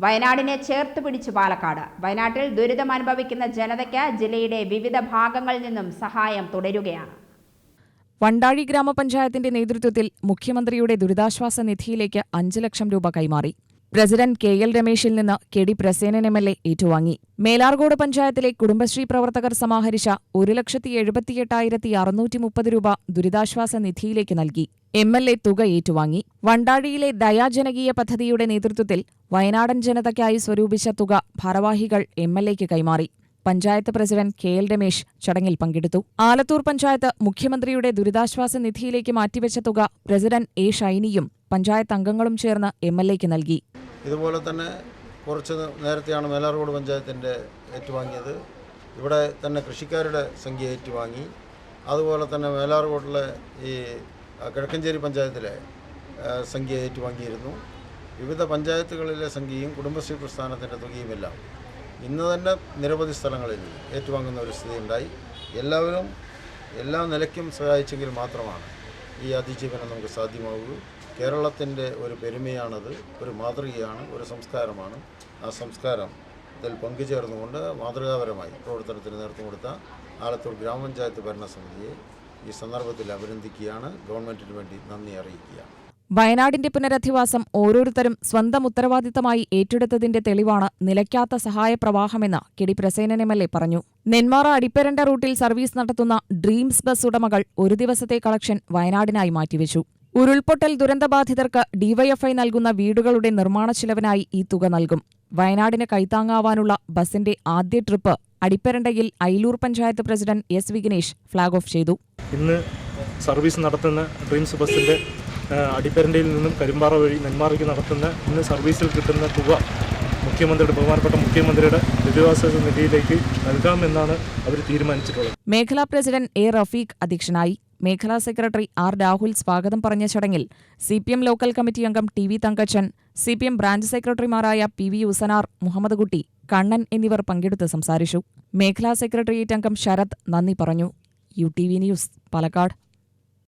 വയനാടിനെ ചേർത്ത് പിടിച്ചു പാലക്കാട്. വയനാട്ടിൽ ദുരിതം അനുഭവിക്കുന്ന ജനതയ്ക്ക് ജില്ലയുടെ വിവിധ ഭാഗങ്ങളിൽ നിന്നും സഹായം തുടരുകയാണ്. വണ്ടാഴി ഗ്രാമപഞ്ചായത്തിന്റെ നേതൃത്വത്തിൽ മുഖ്യമന്ത്രിയുടെ ദുരിതാശ്വാസ നിധിയിലേക്ക് അഞ്ച് ലക്ഷം രൂപ കൈമാറി. പ്രസിഡന്റ് കെ എൽ രമേശിൽ നിന്ന് K D Prasenan M L A ഏറ്റുവാങ്ങി. മേലാർകോട് പഞ്ചായത്തിലെ കുടുംബശ്രീ പ്രവർത്തകർ സമാഹരിച്ച ഒരു ലക്ഷത്തി എഴുപത്തിയെട്ടായിരത്തി അറുന്നൂറ്റി മുപ്പത് രൂപ ദുരിതാശ്വാസ നിധിയിലേക്ക് നൽകി. എം എൽ എ തുക ഏറ്റുവാങ്ങി. വണ്ടാഴിയിലെ ദയാജനകീയ പദ്ധതിയുടെ നേതൃത്വത്തിൽ വയനാടൻ ജനതയ്ക്കായി സ്വരൂപിച്ച തുക ഭാരവാഹികൾ എം എൽ എക്ക് കൈമാറി. Panchayat president K L Ramesh ചടങ്ങിൽ പങ്കെടുത്തു. ആലത്തൂർ പഞ്ചായത്ത് മുഖ്യമന്ത്രിയുടെ ദുരിതാശ്വാസ നിധിയിലേക്ക് മാറ്റിവെച്ച തുക പ്രസിഡന്റ് എ ഷൈനിയും പഞ്ചായത്ത് അംഗങ്ങളും ചേർന്ന് എം എൽ എക്ക് നൽകി. ഇതുപോലെ തന്നെ കുറച്ച് നേരത്തെയാണ് മേലാർകോട് പഞ്ചായത്തിന്റെ ഏറ്റുവാങ്ങിയത്. ഇവിടെ തന്നെ കൃഷിക്കാരുടെ സംഖ്യ ഏറ്റുവാങ്ങി. അതുപോലെ തന്നെ മേലാർകോട്ടിലെ ഈ കിഴക്കഞ്ചേരി പഞ്ചായത്തിലെ സംഖ്യ ഏറ്റുവാങ്ങിയിരുന്നു. വിവിധ പഞ്ചായത്തുകളിലെ സംഖ്യയും കുടുംബശ്രീ പ്രസ്ഥാനത്തിന്റെ തുകയുമെല്ലാം ഇന്ന് തന്നെ നിരവധി സ്ഥലങ്ങളിൽ ഏറ്റുവാങ്ങുന്ന ഒരു സ്ഥിതി ഉണ്ടായി എല്ലാവരും എല്ലാ നിലയ്ക്കും സഹായിച്ചെങ്കിൽ മാത്രമാണ് ഈ അതിജീവനം നമുക്ക് സാധ്യമാവുകയുള്ളൂ. കേരളത്തിന്റെ ഒരു പെരുമയാണത് ഒരു മാതൃകയാണ് ഒരു സംസ്കാരമാണ്. ആ സംസ്കാരം ഇതിൽ പങ്കുചേർന്നുകൊണ്ട് മാതൃകാപരമായി പ്രവർത്തനത്തിന് നേതൃത്വം കൊടുത്ത ആലത്തൂർ ഗ്രാമപഞ്ചായത്ത് ഭരണസമിതിയെ ഈ സന്ദർഭത്തിൽ അഭിനന്ദിക്കുകയാണ്. ഗവൺമെന്റിന് വേണ്ടി നന്ദി അറിയിക്കുക വയനാടിന്റെ പുനരധിവാസം ഓരോരുത്തരും സ്വന്തം ഉത്തരവാദിത്തമായി ഏറ്റെടുത്തതിന്റെ തെളിവാണ് നിലയ്ക്കാത്ത സഹായപ്രവാഹമെന്ന് K D Prasenan M L A പറഞ്ഞു. നെന്മാറ അടിപ്പരണ്ട റൂട്ടിൽ സർവീസ് നടത്തുന്ന ഡ്രീംസ് ബസ് ഉടമകൾ ഒരു ദിവസത്തെ കളക്ഷൻ വയനാടിനായി മാറ്റിവെച്ചു. ഉരുൾപൊട്ടൽ ദുരന്തബാധിതർക്ക് ഡിവൈഎഫ്ഐ നൽകുന്ന വീടുകളുടെ നിർമ്മാണ ചിലവിനായി ഈ തുക നൽകും. വയനാടിന് കൈത്താങ്ങാവാനുള്ള ബസിന്റെ ആദ്യ trip അടിപ്പരണ്ടയിൽ Ayilur panchayat president S Vignesh flag off ചെയ്തു. ഇന്ന് സർവീസ് നടത്തുന്ന ഡ്രീംസ് ബസിന്റെ അടിപ്പരണ്ടയിൽ നിന്നും കരിമ്പാറ വഴി നെന്മാറയ്ക്ക് നടത്തുന്ന ഇന്ന് സർവീസിൽ കിട്ടുന്ന തുക മുഖ്യമന്ത്രിയുടെ ബഹുമാനപ്പെട്ട മുഖ്യമന്ത്രിയുടെ ദുരിതാശ്വാസ നിധിയിലേക്ക് നൽകാമെന്നാണ് അവർ തീരുമാനിച്ചിട്ടുള്ളത്. മേഖലാ പ്രസിഡന്റ് എ റഫീഖ് അധ്യക്ഷനായി മേഖലാ സെക്രട്ടറി ആർ രാഹുൽ സ്വാഗതം പറഞ്ഞ ചടങ്ങിൽ C P M local committee അംഗം T V Thankachan C P M branch സെക്രട്ടറിമാരായ പി വി ഉസനാർ മുഹമ്മദ് കുട്ടി കണ്ണൻ എന്നിവർ പങ്കെടുത്ത് സംസാരിച്ചു. മേഖലാ സെക്രട്ടേറിയറ്റ് അംഗം ശരത് നന്ദി പറഞ്ഞു. U T V news Palakkad.